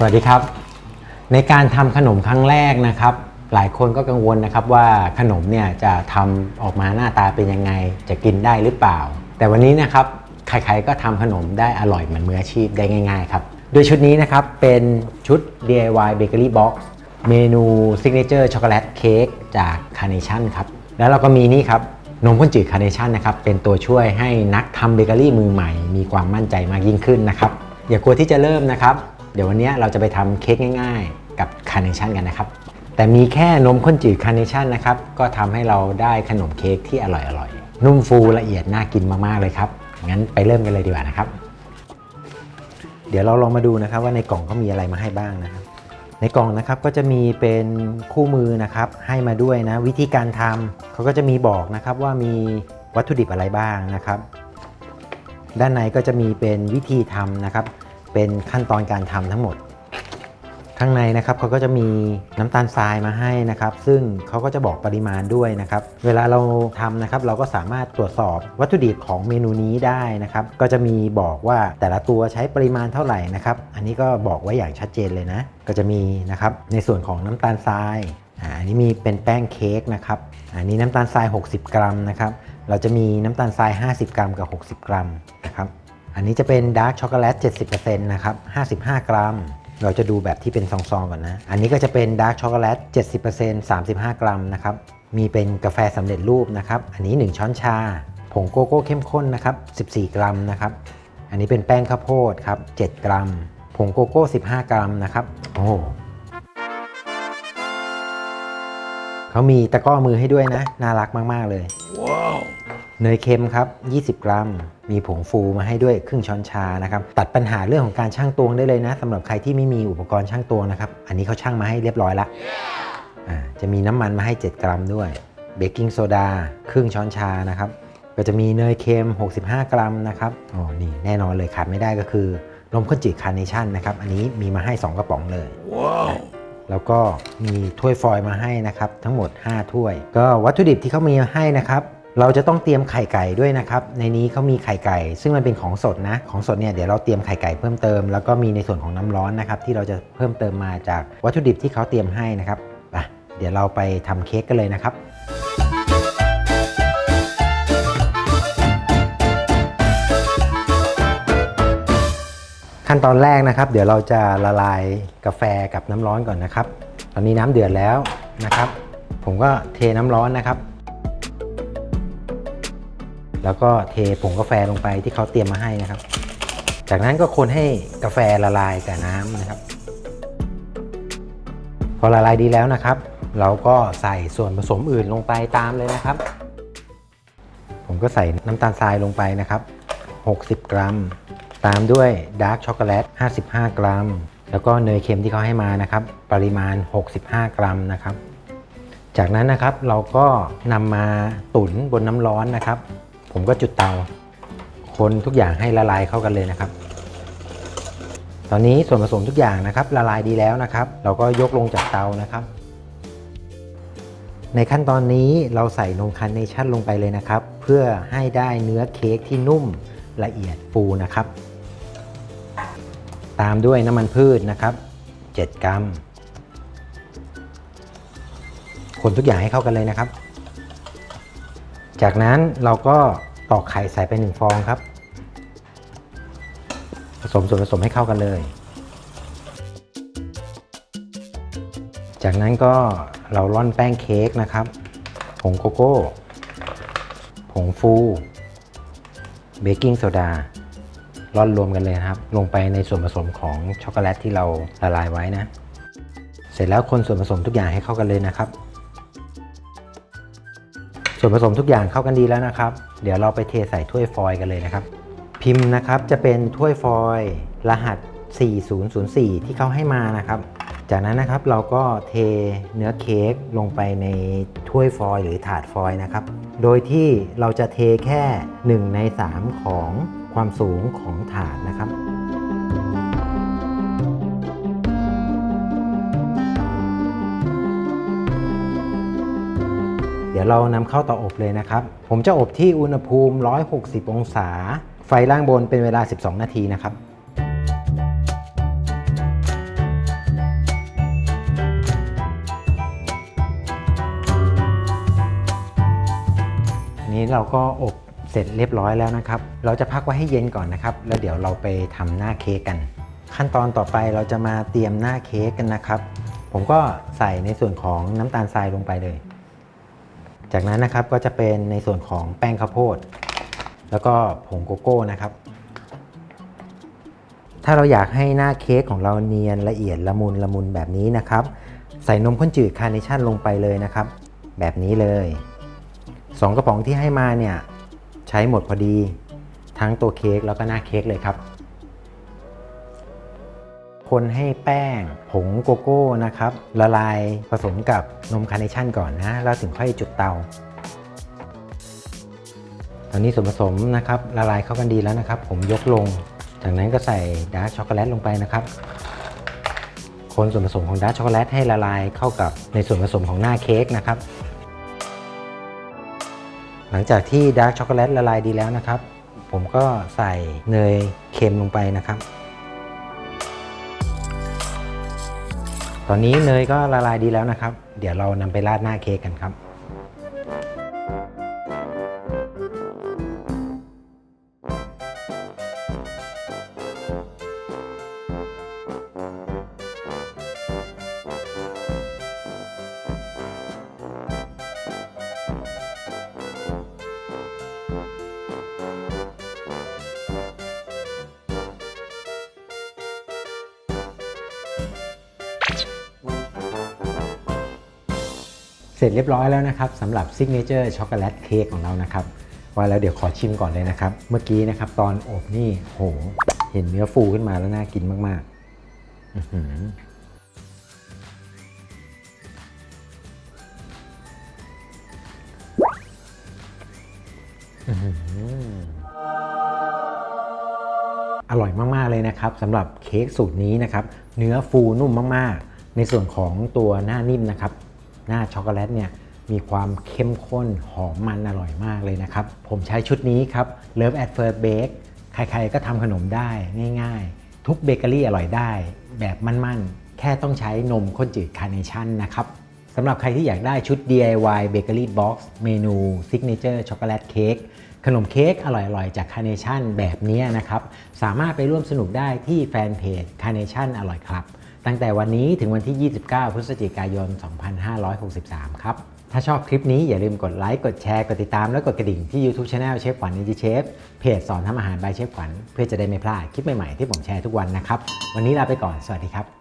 สวัสดีครับ ในการทำขนมครั้งแรกนะครับ หลายคนก็กังวลนะครับว่าขนมเนี่ยจะทำออกมาหน้าตาเป็นยังไง จะกินได้หรือเปล่า แต่วันนี้นะครับใครๆก็ทำขนมได้อร่อยเหมือนมืออาชีพได้ง่าย ๆ ครับ โดยชุดนี้นะครับเป็นชุด DIY Bakery Box เมนู Signature Chocolate Cake จาก Carnation ครับ แล้วเราก็มีนี่ครับนมข้นจืด Carnation นะครับเป็นตัวช่วยให้นักทำเบเกอรี่มือใหม่ มีความมั่นใจมากยิ่งขึ้นนะครับอย่ากลัวที่จะเริ่มนะครับ เดี๋ยววันนี้เราจะไปทำเค้กง่ายๆ กับคาร์เนชั่นกันนะครับ แต่มีแค่นมข้นจืดคาร์เนชั่นนะครับ ก็ทำให้เราได้ขนมเค้กที่อร่อยๆ นุ่มฟูละเอียดน่ากินมากๆเลยครับ งั้นไปเริ่มกันเลยดีกว่านะครับ เดี๋ยวเราลองมาดูนะครับว่าในกล่องเขามีอะไรมาให้บ้างนะครับ ในกล่องนะครับก็จะมีเป็นคู่มือนะครับให้มาด้วยนะวิธีการทำเขาก็จะมีบอกนะครับว่ามีวัตถุดิบอะไรบ้างนะครับ ด้านในก็จะมีเป็นวิธีทำนะครับ เป็นขั้นตอนการทำทั้งหมด ข้างในนะครับเขาก็จะมีน้ำตาลทรายมาให้นะครับ ซึ่งเขาก็จะบอกปริมาณด้วยนะครับ เวลาเราทำนะครับ เราก็สามารถตรวจสอบวัตถุดิบของเมนูนี้ได้นะครับ ก็จะมีบอกว่าแต่ละตัวใช้ปริมาณเท่าไหร่นะครับ อันนี้ก็บอกไว้อย่างชัดเจนเลยนะ ก็จะมีนะครับในส่วนของน้ำตาลทรายอันนี้มีเป็นแป้งเค้กนะครับอันนี้น้ำตาลทราย 60 กรัมนะครับ เราจะมีน้ำตาลทราย 50 กรัมกับ 60 กรัมนะครับ อันนี้จะเป็นดาร์กช็อกโกแลต70%นะครับ55 กรัม เราจะดูแบบที่เป็นซองๆก่อนนะ อันนี้ก็จะเป็นดาร์กช็อกโกแลต70% 35 กรัมนะครับ มีเป็นกาแฟสำเร็จรูปนะครับ อันนี้ 1 ช้อนชา ผงโกโก้เข้มข้นนะครับ14 กรัมนะครับ อันนี้เป็นแป้งข้าวโพดครับ7 กรัม ผงโกโก้ 15 กรัมนะครับ โอ้เขามีตะก้อมือให้ด้วยนะ น่ารักมาก ๆ เลย เนยเค็มครับ 20 กรัม มีผงฟูมาให้ด้วยครึ่งช้อนชานะครับ ตัดปัญหาเรื่องของการชั่งตวงได้เลยนะสำหรับใครที่ไม่มีอุปกรณ์ชั่งตวงนะครับ อันนี้เขาชั่งมาให้เรียบร้อยละอ่าจะมีน้ำมันมาให้ 7 กรัมด้วย เบกกิ้งโซดาครึ่งช้อนชานะครับ ก็จะมีเนยเค็ม 65 กรัมนะครับ อ๋อ นี่แน่นอนเลยขาดไม่ได้ก็คือนมข้นจืดคาร์เนชั่นนะครับ อันนี้มีมาให้ 2 กระป๋องเลยแล้วก็มีถ้วยฟอยล์มาให้นะครับ ทั้งหมด 5 ถ้วย ก็วัตถุดิบที่เขามีให้นะครับ เราจะต้องเตรียมไข่ไก่ด้วยนะครับ ในนี้เขามีไข่ไก่ ซึ่งมันเป็นของสดนะ ของสดเนี่ยเดี๋ยวเราเตรียมไข่ไก่เพิ่มเติม แล้วก็มีในส่วนของน้ำร้อนนะครับที่เราจะเพิ่มเติมมาจากวัตถุดิบที่เขาเตรียมให้นะครับไปเดี๋ยวเราไปทำเค้กกันเลยนะครับขั้นตอนแรกนะครับ เดี๋ยวเราจะละลายกาแฟกับน้ำร้อนก่อนนะครับ ตอนนี้น้ำเดือดแล้วนะครับ ผมก็เทน้ำร้อนนะครับ แล้วก็เทผงกาแฟลงไปที่เขาเตรียมมาให้นะครับ จากนั้นก็คนให้กาแฟละลายกับน้ำนะครับ พอละลายดีแล้วนะครับ เราก็ใส่ส่วนผสมอื่นลงไปตามเลยนะครับ ผมก็ใส่น้ำตาลทรายลงไปนะครับ 60 กรัม ตามด้วยดาร์กช็อกโกแลต 55 กรัม แล้วก็เนยเค็มที่เขาให้มานะครับ ปริมาณ 65 กรัมนะครับ จากนั้นนะครับเราก็นำมาตุ๋นบนน้ำร้อนนะครับ ผมก็จุดเตา คนทุกอย่างให้ละลายเข้ากันเลยนะครับ ตอนนี้ส่วนผสมทุกอย่างนะครับ ละลายดีแล้วนะครับ เราก็ยกลงจากเตานะครับ ในขั้นตอนนี้เราใส่นมคาร์เนชั่นลงไปเลยนะครับ เพื่อให้ได้เนื้อเค้กที่นุ่มละเอียดฟูนะครับ ตามด้วยน้ำมันพืชนะครับ 7 กรัม คนทุกอย่างให้เข้ากันเลยนะครับ จากนั้นเราก็ตอกไข่ใส่ไป1ฟองครับ ผสมส่วนผสมให้เข้ากันเลย จากนั้นก็เราร่อนแป้งเค้กนะครับ ผงโกโก้ ผงฟู เบกกิ้งโซดา ร่อนรวมกันเลยครับ ลงไปในส่วนผสมของช็อกโกแลตที่เราละลายไว้นะ เสร็จแล้วคนส่วนผสมทุกอย่างให้เข้ากันเลยนะครับ วนผสมทุกอย่างเข้ากันดีแล้วนะครับ เดี๋ยวเราไปเทใส่ถ้วยฟอยล์กันเลยนะครับ พิมพ์นะครับจะเป็นถ้วยฟอยล์รหัส 4004 ที่เขาให้มานะครับ จากนั้นนะครับเราก็เทเนื้อเค้กลงไปในถ้วยฟอยล์หรือถาดฟอยล์นะครับ โดยที่เราจะเทแค่ 1 ใน 3 ของความสูงของถาดนะครับ ดี๋ยวเรานำเข้าเตาอบเลยนะครับ ผมจะอบที่อุณหภูมิ 160 องศา ไฟล่างบนเป็นเวลา 12 นาทีนะครับนี้เราก็อบเสร็จเรียบร้อยแล้วนะครับ เราจะพักไว้ให้เย็นก่อนนะครับ แล้วเดี๋ยวเราไปทำหน้าเค้กกัน ขั้นตอนต่อไปเราจะมาเตรียมหน้าเค้กกันนะครับ ผมก็ใส่ในส่วนของน้ำตาลทรายลงไปเลย จากนั้นนะครับก็จะเป็นในส่วนของแป้งข้าวโพด แล้วก็ผงโกโก้นะครับ ถ้าเราอยากให้หน้าเค้กของเราเนียนละเอียดละมุนละมุนแบบนี้นะครับ ใส่นมข้นจืดคาร์เนชั่นลงไปเลยนะครับ แบบนี้เลยสองกระป๋องที่ให้มาเนี่ยใช้หมดพอดีทั้งตัวเค้กแล้วก็หน้าเค้กเลยครับ คนให้แป้ง ผงโกโก้นะครับละลายผสมกับนมคาร์เนชั่นก่อนนะแล้วถึงค่อยจุดเตา ตอนนี้ส่วนผสมนะครับละลายเข้ากันดีแล้วนะครับ ผมยกลง จากนั้นก็ใส่ดาร์กช็อกโกแลตลงไปนะครับ คนส่วนผสมของดาร์กช็อกโกแลตให้ละลายเข้ากับในส่วนผสมของหน้าเค้กนะครับหลังจากที่ดาร์กช็อกโกแลตละลายดีแล้วนะครับ ผมก็ใส่เนยเค็มลงไปนะครับ ตอนนี้เนยก็ละลายดีแล้วนะครับ เดี๋ยวเรานำไปราดหน้าเค้กกันครับ เสร็จเรียบร้อยแล้วนะครับสำหรับซิกเนเจอร์ช็อกโกแลตเค้กของเรานะครับว่าแล้วเดี๋ยวขอชิมก่อนเลยนะครับ เมื่อกี้นะครับตอนอบนี่โห เห็นเนื้อฟูขึ้นมาแล้วน่ากินมากๆอือหืออื้อหืออร่อยมาก ๆ เลยนะครับสำหรับเค้กสูตรนี้นะครับ เนื้อฟูนุ่มมาก ๆ ในส่วนของตัวหน้านิ่มนะครับ หน้าช็อกโกแลตเนี่ยมีความเข้มข้นหอมมันอร่อยมากเลยนะครับ ผมใช้ชุดนี้ครับ Love at First Bake ใครๆก็ทำขนมได้ง่ายๆ ทุกเบเกอรี่อร่อยได้ แบบมั่นๆ แค่ต้องใช้นมข้นจืดคาร์เนชั่นนะครับสำหรับใครที่อยากได้ชุด DIY Bakery Box เมนู Signature Chocolate Cake ขนมเค้กอร่อยๆ จากคาร์เนชั่นแบบนี้นะครับ สามารถไปร่วมสนุกได้ที่แฟนเพจคาร์เนชั่นอร่อยครับ ตั้งแต่วันนี้ถึงวันที่ 29 พฤศจิกายน 2563 ครับ ถ้าชอบคลิปนี้อย่าลืมกดไลค์กดแชร์ กดติดตามและกดกระดิ่งที่ YouTube Channel เชฟขวัญนิจิเชฟเพจสอนทำอาหารบายเชฟขวัญเพื่อจะได้ไม่พลาดคลิปใหม่ๆที่ผมแชร์ทุกวันนะครับ วันนี้ลาไปก่อนสวัสดีครับ